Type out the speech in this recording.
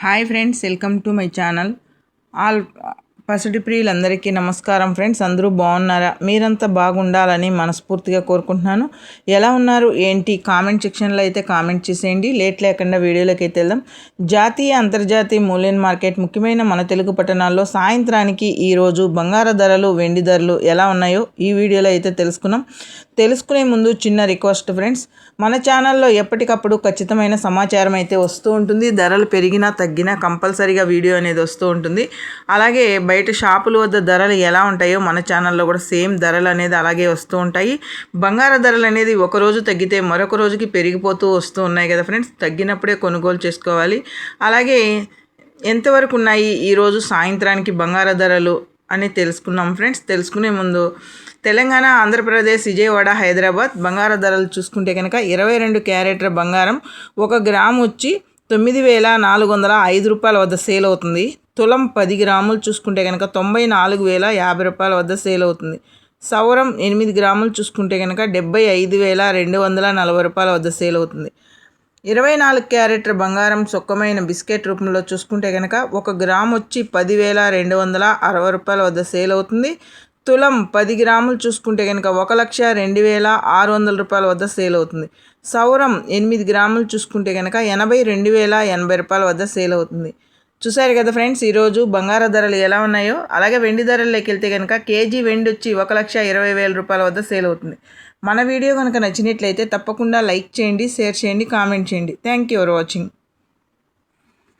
hi friends welcome to my channel all పసిడి ప్రియులందరికీ నమస్కారం friends. అందరూ బాగున్నారా? మీరంతా బాగుండాలని మనస్ఫూర్తిగా కోరుకుంటున్నాను. ఎలా ఉన్నారు? ఏంటి? కామెంట్ సెక్షన్లో అయితే కామెంట్ చేసేయండి. లేట్ లేకుండా వీడియోలోకి అయితే వెళ్దాం. జాతీయ అంతర్జాతీయ మూల్యం మార్కెట్ ముఖ్యమైన మన తెలుగు పట్టణాల్లో సాయంత్రానికి ఈరోజు బంగారు ధరలు వెండి ధరలు ఎలా ఉన్నాయో ఈ వీడియోలో అయితే తెలుసుకున్నాం. తెలుసుకునే ముందు చిన్న రిక్వెస్ట్ ఫ్రెండ్స్. మన ఛానల్లో ఎప్పటికప్పుడు ఖచ్చితమైన సమాచారం అయితే వస్తూ ఉంటుంది. ధరలు పెరిగినా తగ్గినా కంపల్సరీగా వీడియో అనేది వస్తూ ఉంటుంది. అలాగే బయట షాపుల వద్ద ధరలు ఎలా ఉంటాయో మన ఛానల్లో కూడా సేమ్ ధరలు అనేది అలాగే వస్తూ ఉంటాయి. బంగార ధరలు అనేది ఒక రోజు తగ్గితే మరొక రోజుకి పెరిగిపోతూ వస్తూ ఉన్నాయి కదా ఫ్రెండ్స్? తగ్గినప్పుడే కొనుగోలు చేసుకోవాలి. అలాగే ఎంతవరకు ఉన్నాయి ఈరోజు సాయంత్రానికి బంగార ధరలు అని తెలుసుకున్నాం ఫ్రెండ్స్. తెలుసుకునే ముందు తెలంగాణ ఆంధ్రప్రదేశ్ విజయవాడ హైదరాబాద్ బంగార ధరలు చూసుకుంటే కనుక ఇరవై రెండు క్యారెట్ల బంగారం ఒక గ్రామ్ వచ్చి తొమ్మిది వేల నాలుగు వందల ఐదు రూపాయల వద్ద సేల్ అవుతుంది. తులం పది గ్రాములు చూసుకుంటే కనుక తొంభై నాలుగు వేల యాభై రూపాయల వద్ద సేల్ అవుతుంది. సౌరం ఎనిమిది గ్రాములు చూసుకుంటే కనుక డెబ్బై ఐదు వేల రెండు వందల నలభై రూపాయల వద్ద సేల్ అవుతుంది. ఇరవై నాలుగు క్యారెట్ల బంగారం సొక్కమైన బిస్కెట్ రూపంలో చూసుకుంటే కనుక ఒక గ్రామ్ వచ్చి పదివేల రెండు వందల అరవై రూపాయల వద్ద సేల్ అవుతుంది. తులం పది గ్రాములు చూసుకుంటే కనుక ఒక లక్ష రెండు వేల ఆరు వందల రూపాయల వద్ద సేల్ అవుతుంది. సౌరం ఎనిమిది గ్రాములు చూసుకుంటే కనుక ఎనభై రెండు వేల ఎనభై రూపాయల వద్ద సేల్ అవుతుంది. చూసారు కదా ఫ్రెండ్స్ ఈరోజు బంగార ధరలు ఎలా ఉన్నాయో? అలాగే వెండి ధరల్లోకి వెళ్తే కనుక కేజీ వెండి వచ్చి ఒక లక్ష ఇరవై వేల రూపాయల వద్ద సేల్ అవుతుంది. మన వీడియో కనుక నచ్చినట్లయితే తప్పకుండా లైక్ చేయండి షేర్ చేయండి కామెంట్ చేయండి. Thank you for watching